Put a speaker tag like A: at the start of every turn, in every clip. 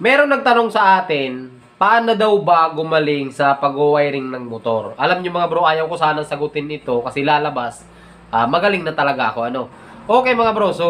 A: Meron nagtanong sa atin, paano daw ba gumaling sa pag-wiring ng motor? Alam niyo mga bro, ayaw ko sana sagutin ito kasi lalabas. ah, magaling na talaga ako, ano? Okay mga bro, so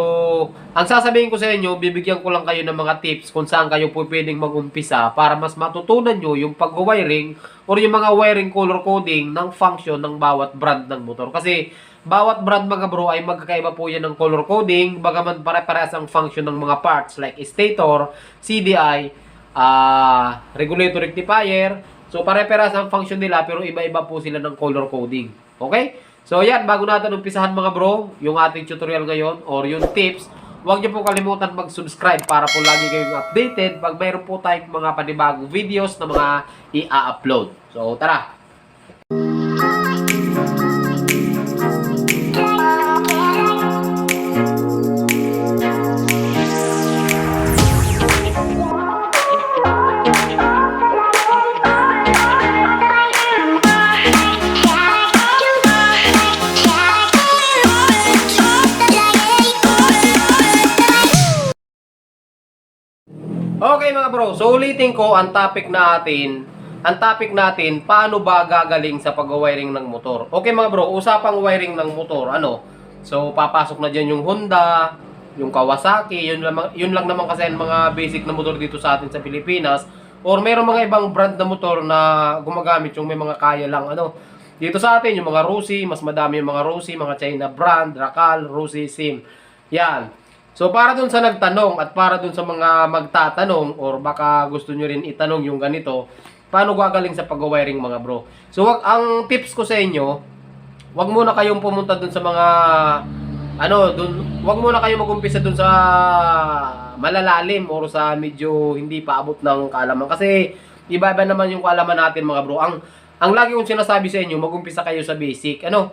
A: ang sasabihin ko sa inyo, bibigyan ko lang kayo ng mga tips kung saan kayo po pwedeng mag-umpisa para mas matutunan nyo yung pag-wiring or yung mga wiring color coding ng function ng bawat brand ng motor. Kasi bawat brand mga bro ay magkakaiba po yan ng color coding, bagaman pare-parehas ang function ng mga parts like stator, CDI, ah regulator rectifier. So pare-parehas ang function nila pero iba-iba po sila ng color coding. Okay? So yan, bago natin umpisahan mga bro, yung ating tutorial ngayon or yung tips, huwag niyo po kalimutan mag-subscribe para po lagi kayong updated pag mayroon po tayong mga panibagong videos na mga i-upload. So tara! Okay mga bro, so ulitin ko ang topic natin. Ang topic natin, paano ba gagaling sa pag-wiring ng motor? Okay mga bro, usapang wiring ng motor, ano? So papasok na dyan yung Honda, yung Kawasaki, yun lang, yun lang naman kasi ang mga basic na motor dito sa atin sa Pilipinas. Or meron mga ibang brand na motor na gumagamit yung may mga kaya lang, ano? Dito sa atin, yung mga Rusi, mas madami yung mga Rusi, mga China brand, Racal, Rusi, Sim. Yan. So para dun sa nagtanong at para dun sa mga magtatanong or baka gusto nyo rin itanong yung ganito, paano gagaling sa pag-wiring mga bro? So wag ang tips ko sa inyo, wag muna kayong pumunta dun sa mga ano, dun wag muna kayong mag-umpisa dun sa malalalim or sa medyo hindi pa abot ng kaalaman kasi iba-iba naman yung kaalaman natin mga bro. Ang ang lagi kong sinasabi sa inyo, mag-umpisa kayo sa basic. Ano?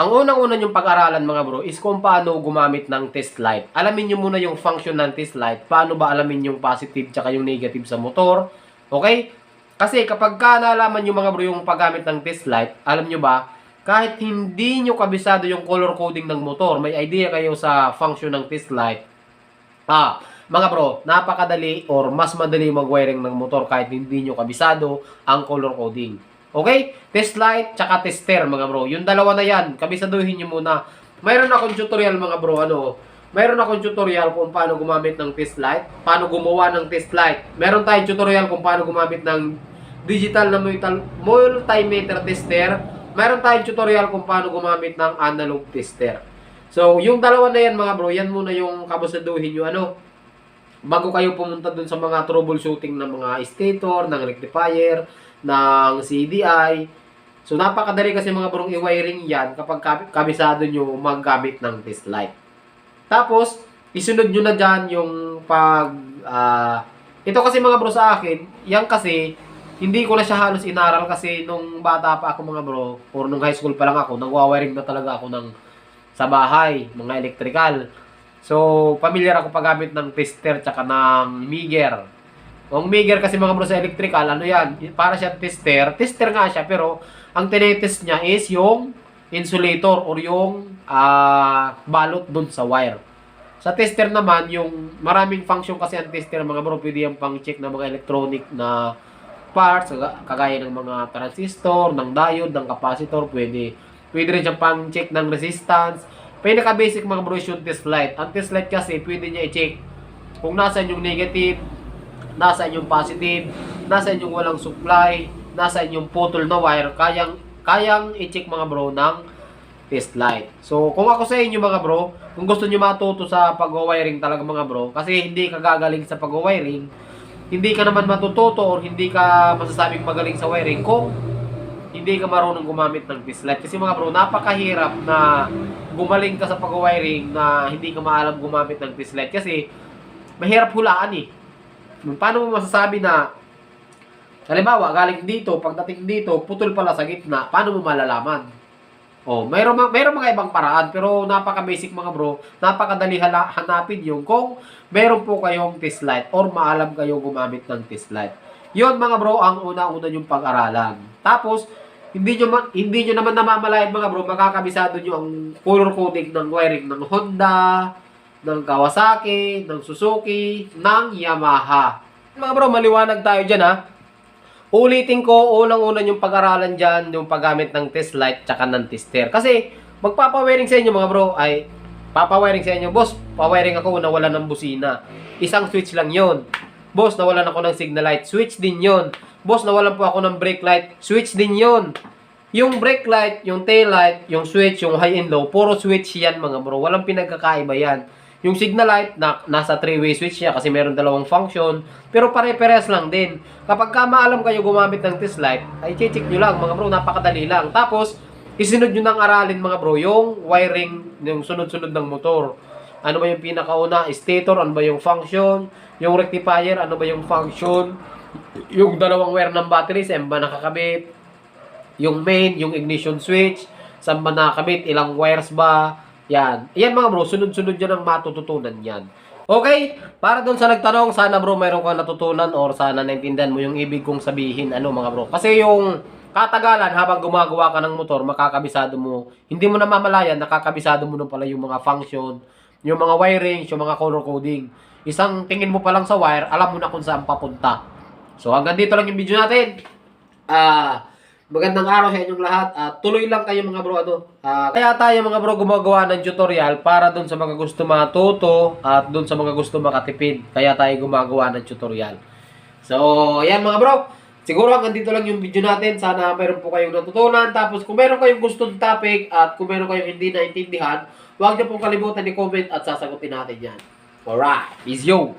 A: Ang unang-una yung pag-aralan mga bro is kung paano gumamit ng test light. Alamin nyo muna yung function ng test light. Paano ba alamin yung positive tsaka yung negative sa motor. Okay? Kasi kapag ka nalaman nyo mga bro yung paggamit ng test light, alam nyo ba, kahit hindi nyo kabisado yung color coding ng motor, may idea kayo sa function ng test light, Ah, mga bro, napakadali or mas madali mag-wiring ng motor kahit hindi nyo kabisado ang color coding. Okay? Test light, tsaka tester, mga bro. Yung dalawa na yan, kabisaduhin nyo muna. Mayroon akong tutorial, mga bro, ano, mayroon akong tutorial kung paano gumamit ng test light, paano gumawa ng test light. Meron tayong tutorial kung paano gumamit ng digital na multi- multimeter tester. Meron tayong tutorial kung paano gumamit ng analog tester. So, yung dalawa na yan, mga bro, yan muna yung kabasaduhin nyo, ano, bago kayo pumunta dun sa mga troubleshooting ng mga stator, ng rectifier, ng CDI. So, napakadali kasi mga brong i-wiring yan kapag kabi- kabisado nyo maggamit ng test light. Tapos, isunod nyo na dyan yung pag... ah, ito kasi mga bro sa akin, yan kasi, hindi ko na siya halos inaral kasi nung bata pa ako mga bro, or nung high school pa lang ako, nagwa-wiring na talaga ako ng sa bahay, mga electrical. So, familiar ako paggamit ng tester tsaka ng Miger. Ang Miger kasi mga bro sa electrical, ano yan, para siya tester. Tester nga siya, pero ang tinetest niya is yung insulator or yung ah, balot dun sa wire. Sa tester naman, yung maraming function kasi ang tester mga bro, pwede yung pang-check ng mga electronic na parts, kaga- kagaya ng mga transistor, ng diode, ng capacitor, pwede. Pwede rin siyang pang-check ng resistance. Pinaka-basic mga bro yung test light. Ang test light kasi, pwede niya i-check kung nasaan yung negative, nasaan yung positive, nasaan yung walang supply, nasaan yung putol na wire, kayang, kayang i-check mga bro ng test light. So, kung ako sa inyo mga bro, kung gusto nyo matuto sa pag-wiring talaga mga bro, kasi hindi ka gagaling sa pag-wiring, hindi ka naman matututo or hindi ka masasabing magaling sa wiring kung hindi ka marunong gumamit ng light. Kasi mga bro, napakahirap na gumaling ka sa pag-wiring na hindi ka maalam gumamit ng light. Kasi mahirap hulaan eh. Paano mo masasabi na halimbawa, galing dito, pagdating dito, putol pala sa gitna, paano mo malalaman? Oh, mayroon ma- mayroon mga ibang paraan pero napaka-basic mga bro, napakadali hala- hanapin yung kung meron po kayong test light or maalam kayo gumamit ng test light. 'Yon mga bro ang una-una yung pag-aralan. Tapos hindi nyo, hindi nyo naman namamalayan mga bro, makakabisado nyo ang color coding ng wiring ng Honda, ng Kawasaki, ng Suzuki, ng Yamaha. Mga bro, maliwanag tayo dyan ha. Ulitin ko, unang-una yung pag-aralan dyan, yung paggamit ng test light tsaka ng tester. Kasi, magpapawiring sa inyo mga bro, ay, papawiring sa inyo, boss, pawiring ako, nawala ng busina. Isang switch lang yon. Boss, nawalan ako ng signal light, switch din yon. Boss, nawalan po ako ng brake light, switch din yon. Yung brake light, yung tail light, yung switch, yung high and low, puro switch yan mga bro. Walang pinagkakaiba yan. Yung signal light, na, nasa three-way switch siya kasi meron dalawang function. Pero pare-pares lang din. Kapag ka maalam kayo gumamit ng test light, ay check nyo lang mga bro, napakadali lang. Tapos, isinod nyo ng aralin mga bro, yung wiring, yung sunod-sunod ng motor. Ano ba yung pinakauna? Stator, ano ba yung function? Yung rectifier, ano ba yung function? Yung dalawang wire ng battery, saan ba nakakabit? yung main, yung ignition switch, saan ba nakakabit, ilang wires ba, yan. Yan mga bro, sunod-sunod yan ang matututunan yan. Okay, para doon sa nagtanong, sana bro mayroon kang natutunan or sana naintindihan mo yung ibig kong sabihin, ano mga bro. Kasi yung katagalan, habang gumagawa ka ng motor, makakabisado mo, hindi mo namamalayan, nakakabisado mo na pala yung mga function, yung mga wirings, yung mga color coding. Isang tingin mo pa lang sa wire, alam mo na kung saan papunta. So hanggang dito lang yung video natin. Ah, magandang araw sa inyong lahat. at tuloy lang kayo mga bro ano. Ah, kaya tayo mga bro gumagawa ng tutorial para doon sa mga gusto matuto at doon sa mga gusto makatipid. Kaya tayo gumagawa ng tutorial. So, ayan mga bro. Siguro hanggang dito lang yung video natin. Sana meron po kayong natutunan. Tapos kung meron kayong gustong topic at kung meron kayong hindi naintindihan, huwag niyo pong kalimutan i-comment at sasagutin natin yan. Alright. Peace yo!